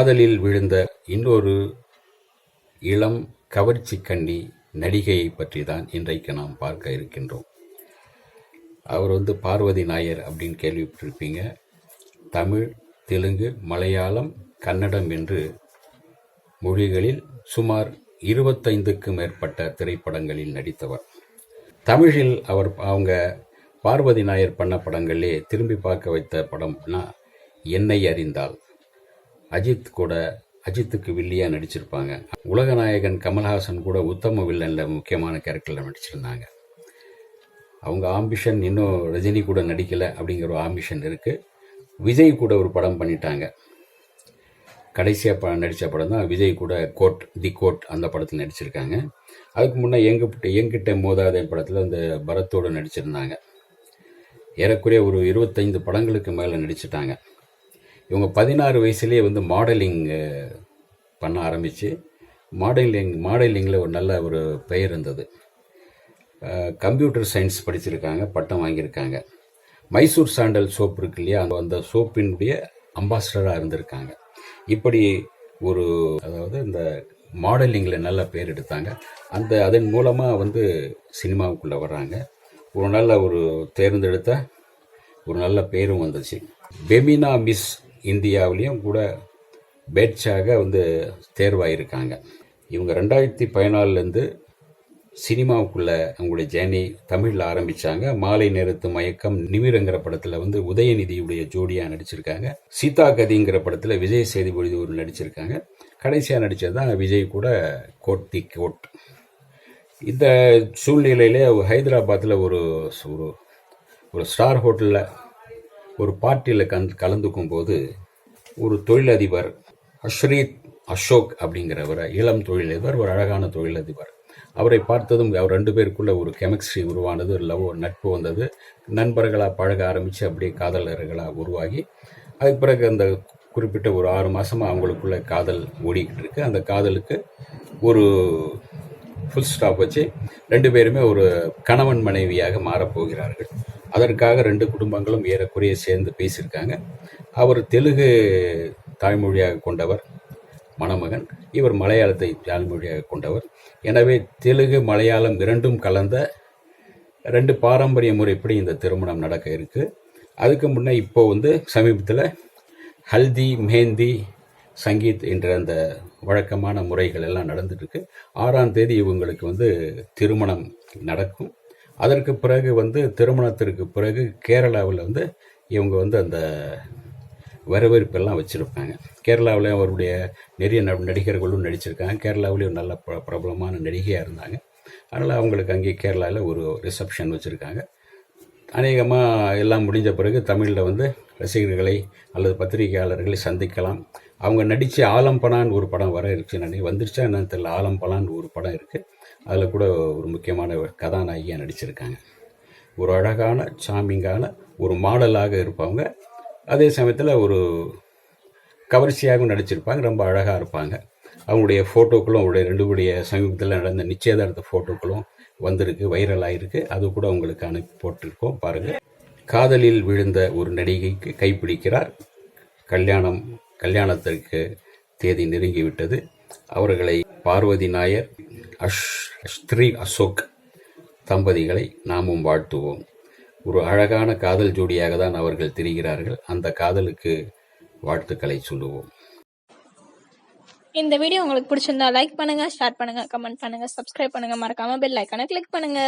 காதலில் விழுந்த இன்னொரு இளம் கவர்ச்சி கண்ணி நடிகையை பற்றி தான் இன்றைக்கு நாம் பார்க்க இருக்கின்றோம். அவர் வந்து பார்வதி நாயர் அப்படின்னு கேள்விப்பட்டிருப்பீங்க. தமிழ் தெலுங்கு மலையாளம் கன்னடம் என்று மொழிகளில் சுமார் இருபத்தைந்துக்கும் மேற்பட்ட திரைப்படங்களில் நடித்தவர். தமிழில் அவர் அவங்க பார்வதி நாயர் பண்ண படங்களே திரும்பி பார்க்க வைத்த படம்னா என்னை அறிந்தால். அஜித் கூட அஜித்துக்கு வில்லியா நடிச்சிருப்பாங்க. உலகநாயகன் கமல்ஹாசன் கூட உத்தம வில்லன்ல முக்கியமான கேரக்டரில் நடிச்சிருந்தாங்க. அவங்க ஆம்பிஷன் இன்னும் ரஜினி கூட நடிக்கலை அப்படிங்கிற ஒரு ஆம்பிஷன் இருக்குது விஜய் கூட ஒரு படம் பண்ணிட்டாங்க. கடைசியாக ப நடித்த படம் தான் விஜய் கூட கோட் தி கோட் அந்த படத்தில் நடிச்சிருக்காங்க. அதுக்கு முன்னே எங்கிட்ட எங்கிட்ட மோதாத படத்தில் அந்த பரத்தோடு நடிச்சிருந்தாங்க. ஏறக்குறைய ஒரு இருபத்தைந்து படங்களுக்கு மேலே நடிச்சிட்டாங்க. இவங்க பதினாறு வயசுலேயே வந்து மாடலிங் பண்ண ஆரம்பித்து மாடலிங் மாடலிங்கில் ஒரு நல்ல ஒரு பெயர் இருந்தது. கம்ப்யூட்டர் சயின்ஸ் படிச்சிருக்காங்க பட்டம் வாங்கியிருக்காங்க. மைசூர் சாண்டல் சோப் இருக்கு இல்லையா அந்த- அந்த சோப்பினுடைய அம்பாசடராக இருந்திருக்காங்க. இப்படி ஒரு அதாவது இந்த மாடலிங்கில் நல்ல பேர் எடுத்தாங்க. அந்த அதன் மூலமாக வந்து சினிமாவுக்குள்ளே வர்றாங்க. ஒரு நல்ல ஒரு தேர்ந்தெடுத்த ஒரு நல்ல பேரும் வந்துச்சு. பெமினா மிஸ் இந்தியாவிலையும் கூட பேட்சாக வந்து தேர்வாயிருக்காங்க. இவங்க ரெண்டாயிரத்தி பதினாலுலேருந்து சினிமாவுக்குள்ளே அவங்களுடைய ஜேர்னி தமிழில் ஆரம்பித்தாங்க மாலை நேரத்து மயக்கம் நிமிரங்கிற படத்தில் வந்து உதயநிதியுடைய ஜோடியாக நடிச்சிருக்காங்க. சீதா கதிங்கிற படத்தில் விஜய் சேதுபதி ஒரு நடிச்சிருக்காங்க. கடைசியாக நடித்தது தான் விஜய் கூட கோட் தி கோட். இந்த சூழ்நிலையிலே ஹைதராபாத்தில் ஒரு ஒரு ஒரு ஸ்டார் ஹோட்டலில் ஒரு பார்ட்டியில் கந் கலந்துக்கும் போது ஒரு தொழிலதிபர் அஷ்ரீத் அசோக் அப்படிங்கிறவர் இளம் தொழிலதிபர் ஒரு அழகான தொழிலதிபர். அவரை பார்த்ததும் அவர் ரெண்டு பேருக்குள்ள ஒரு கெமிஸ்ட்ரி உருவானது லவ் நட்பு வந்தது. நண்பர்களாக பழக ஆரம்பித்து அப்படியே காதலர்களாக உருவாகி அதுக்கு பிறகு அந்த குறிப்பிட்ட ஒரு ஆறு மாதமாக அவங்களுக்குள்ள காதல் ஓடிக்கிட்டு இருக்கு. அந்த காதலுக்கு ஒரு ஃபுல் ஸ்டாப் வச்சு ரெண்டு பேருமே ஒரு கணவன் மனைவியாக மாறப்போகிறார்கள். அதற்காக ரெண்டு குடும்பங்களும் ஏறக்குறைய சேர்ந்து பேசியிருக்காங்க. அவர் தெலுங்கு தாய்மொழியாக கொண்டவர் மணமகன் இவர் மலையாளத்தை தாய்மொழியாக கொண்டவர். எனவே தெலுங்கு மலையாளம் இரண்டும் கலந்த ரெண்டு பாரம்பரிய முறைப்படி இந்த திருமணம் நடக்க இருக்கு. அதுக்கு முன்னே இப்போ வந்து சமீபத்தில் ஹல்தி மெஹந்தி சங்கீத் என்ற அந்த வழக்கமான முறைகள் எல்லாம் நடந்துட்டுருக்கு ஆறாம் தேதி இவங்களுக்கு வந்து திருமணம் நடக்கும். அதற்கு பிறகு வந்து திருமணத்திற்கு பிறகு கேரளாவில் வந்து இவங்க வந்து அந்த வரவேற்பெல்லாம் வச்சுருப்பாங்க. கேரளாவில் அவருடைய நிறைய ந- நடிகர்களும் நடிச்சிருக்காங்க. கேரளாவிலேயும் நல்ல பிர- பிரபலமான நடிகையாக இருந்தாங்க. அதனால் அவங்களுக்கு அங்கே கேரளாவில் ஒரு ரிசப்ஷன் வச்சுருக்காங்க. அநேகமாக எல்லாம் முடிஞ்ச பிறகு தமிழில் வந்து ரசிகர்களை அல்லது பத்திரிகையாளர்களை சந்திக்கலாம். அவங்க நடித்த ஆலம்பனான்னு ஒரு படம் வர இருக்கு நினைவு வந்துருச்சா என்னன்னு தெரியல. ஆலம்பலான்னு ஒரு படம் இருக்குது அதில் கூட ஒரு முக்கியமான கதாநாயகியாக நடிச்சிருக்காங்க. ஒரு அழகான சாமிங்கான ஒரு மாடலாக இருப்பவங்க அதே சமயத்தில் ஒரு கவர்ச்சியாகவும் நடிச்சிருப்பாங்க. ரொம்ப அழகாக இருப்பாங்க. அவங்களுடைய ஃபோட்டோக்களும் அவருடைய ரெண்டு சமீபத்தில் நடந்த நிச்சயதார்த்த ஃபோட்டோக்களும் வந்திருக்கு வைரல் ஆகிருக்கு அது கூட உங்களுக்கு அனுப்பி போட்டிருக்கோம். பாருங்கள் காதலில் விழுந்த ஒரு நடிகைக்கு கைப்பிடிக்கிறார். கல்யாணம் கல்யாணத்திற்கு தேதி நெருங்கிவிட்டது. அவர்களை பார்வதி நாயர் அஷ் ஸ்ரீ அசோக் தம்பதிகளை நாமும் வாழ்த்துவோம். ஒரு அழகான காதல் ஜோடியாக தான் அவர்கள் தெரிகிறார்கள். அந்த காதலுக்கு வாழ்த்துக்களை சொல்லுவோம். இந்த வீடியோ உங்களுக்கு பிடிச்சிருந்தா லைக் பண்ணுங்க ஷேர் பண்ணுங்க கமெண்ட் பண்ணுங்க சப்ஸ்கிரைப் பண்ணுங்க. மறக்காம பெல் ஐக்கானை கிளிக் பண்ணுங்க.